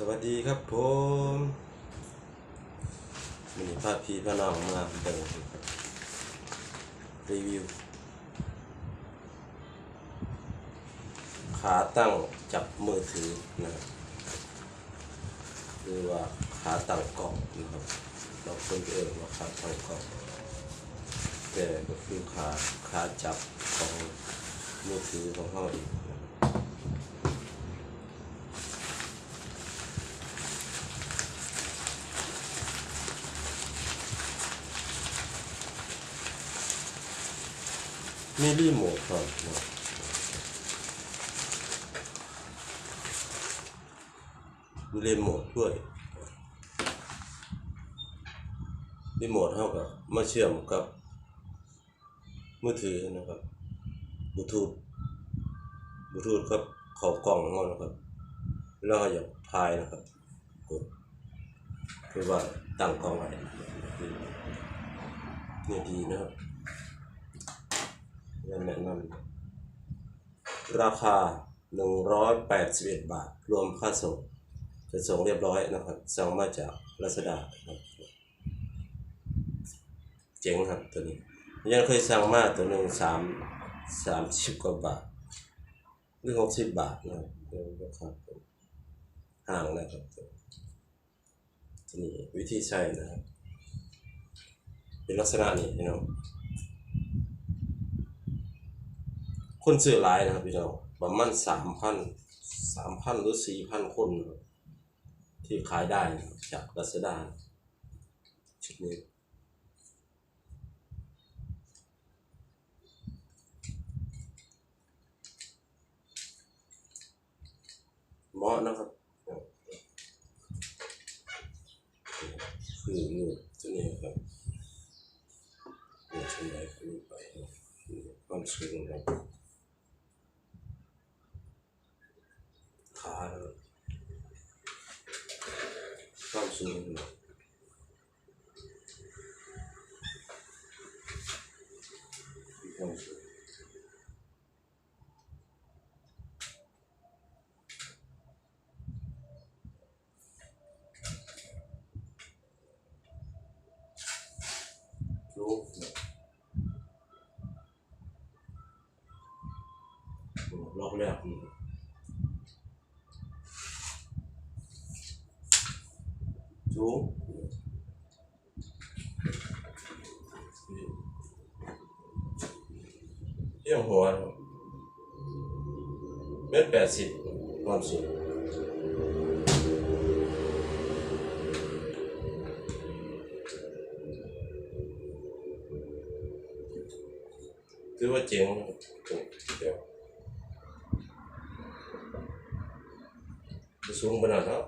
สวัสดีครับผมมีพาพี่พาน้องมาเบิ่งรีวิว ขาตั้งจับมือถือนะครับหรือว่าขาตั้งกล้องนะครับเราคนเอ่ยว่าขาตั้งกล้องแต่ก็คือขาขาจับของมือถือของเราเองนะครับ มีรีโมทครับมีรีโมทด้วยรีโมทเท่ากับมาเชื่อมกับมือถือนะครับบลูทูธบลูทูธครับเข้ากล่องของเรานะครับแล้วเราอยากพายนะครับกดคือว่าตั้งกล้องไว้นี่ดีนะครับ แนะนำราคา 181 บาท รวมค่าส่งจะส่งเรียบร้อยนะครับสั่งมาจากลาซาด้าครับเจ๋งครับตัวนี้ยังเคยสั่งมาตัวหนึ่งสามสามสิบกว่าบาทหรือหกสิบบาทนะครับเดี๋ยวนะครับห่างนะครับตัวนี้วิธีใช้นะครับ เป็นลักษณะนี้น้อง คนซื้อหลายนะครับพี่น้องประมาณสามพันสามพันหรือสี่พันคนนะครับที่ขายได้นะครับจากลาซาด้าชุดนี้เหมาะนะครับคือนี่ตัวนี้ครับนี่ชิ้นใดก็มีไปครับนี่ความสูงครับ ขานะครับความสูงนะครับ ความสูงรู ที่ยงหัวเมตรแปดสิบความสูงถือว่าเจ๋งเดี๋ยวจะสูงขนาดนั้น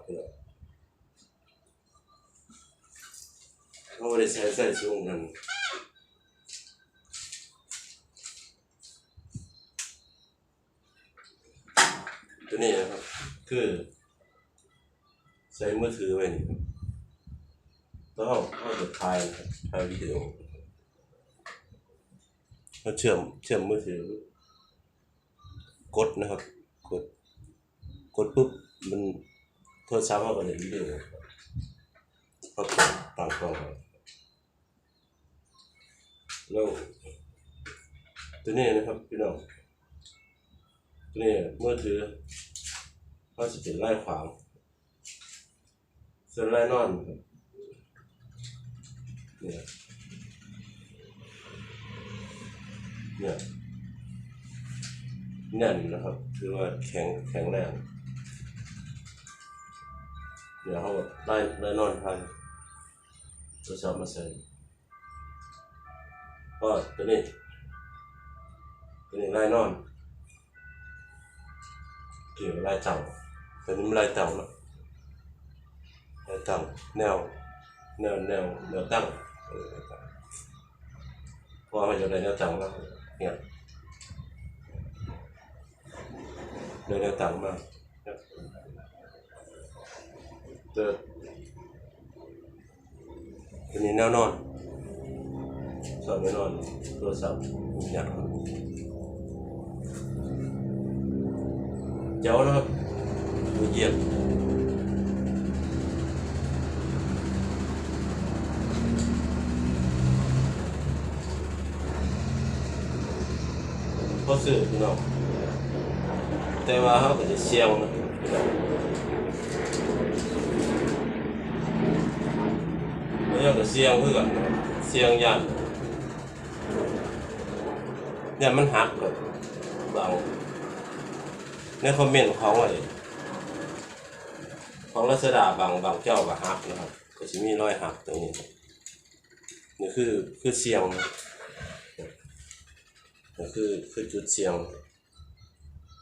เขาไม่ได้ใช้ใส่สูงกันตัว นี้นะครับ คือ ใส่มือถือไว้นี่ครับต้องเอาจะถ่ายนะครับถ่ายวิดีโอเราเชื่อมเชื่อมมือถือกดนะครับ กด กดปุ๊บมันโทรศัพท์เราก็เห็นวิดีโอก็กดต่างกล้องครับแล้วตัวนี้นะครับพี่น้องตัวนี้มือถือ ก็จะเป็นไล่ขวาง ส่วนไล่นอนเนี่ยเนี่ยแน่นนะครับถือว่าแข็งแข็งแรงเดี๋ยวเขาไล่ไล่นอนไทยตัวชอบมาใส่ก็ตัวนี้ตัวนี้ลายนอนตัวนี้ลายวนี้มันลายเต่า เนาะลายเต่าแนวแนวแนวแนวตั้งเออเพราะว่ามันอยู่ในแนว ตัวเหยียบพอซื้อพี่น้องแต่ว่าเขาก็จะเชี่ยวนะเล้วยังก็เชี่ยงเพื่อนเชี่ยงยันเนี่ยมันหักเลบางในคอมเมนต์ของอะไร ของรัศดาบางบางเจ้าก็หักนะครับก็จะมีรอยหักตรงนี้นี่คือคือเสียงนี่คือคือจุดเสียง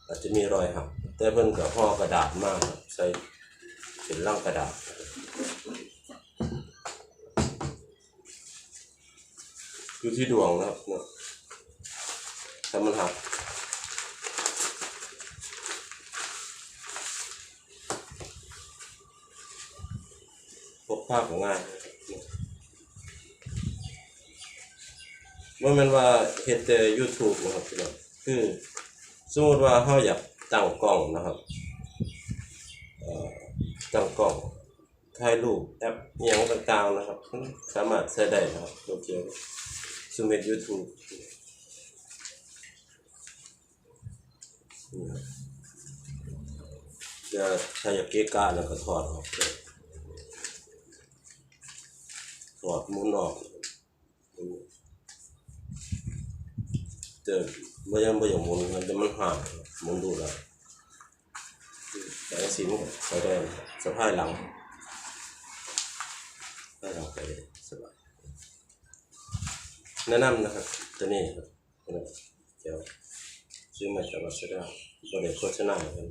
อาจจะมีรอยหักแต่เพิ่นกับห่อกระดาษมากใส่เป็นร่างกระดาษอยู่ที่ดวงนะครับเนาะถ้ามันหัก พกภาพของงายว่ามันว่าเฮ็ดแต่ YouTube นะครับพี่น้องคือสมมติว่าเฮาอยากตั้งกล้องนะครับเอ่อตั้งกล้องถ่ายรูปแอปอหย่างต่างๆนะครับ สามารถใช้ได้นะครับโอเคซูมเมด YouTube นี่ครับจะถ้าอยากเกะกะแล้วก็ถอดออกเลย ถ อดหมุนออกแต่ไม่ยังไม่ยังหมุนมันจะมันห่างหมุนดูแล้วแต่สีมันก็ใช้ได้สะพายหลังสะพายหลังไปสบายแนะนำนะครับตัวนี้ครับเดี๋ยวซื้อมาจากรัชดาบริเวณโฆษณากัน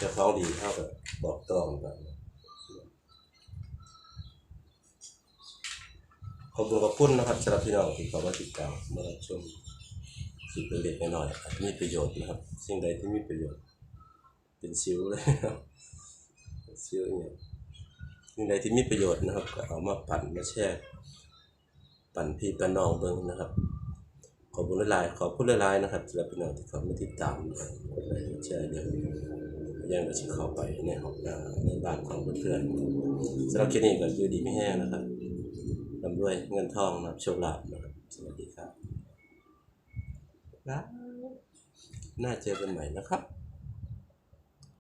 จะของดีเท่ากับบอกต่อกัน ขอบคุณขอบคุณนะครับสำหรับพี่น้องที่เข้ามาติดตามมารับชมสิ่งเล็กๆน้อยๆอาจจะมีประโยชน์นะครับ สิ่งใดที่มีประโยชน์ เป็นซิวเลยครับซิวเนี่ยสิ่งใดที่มีประโยชน์นะครับก็เอามาปั่นมาแช่ปั่นพี่ปั่นน้องเบิ่งนะครับ ขอบคุณหลายๆขอบคุณหลายๆนะครับสำหรับพี่น้องที่เข้ามาติดตามกดไลค์กดแชร์เดี๋ยวยังจะเข้าไปในห้องน้ำในบ้านของเพื่อนๆสำหรับคลิปนี้ก็อยู่ดีไม่แห้งนะครับ ร่ำรวยเงินทองนะครับโชคลาภนะครับสวัสดีครับครับน่าเจอกันใหม่นะครับ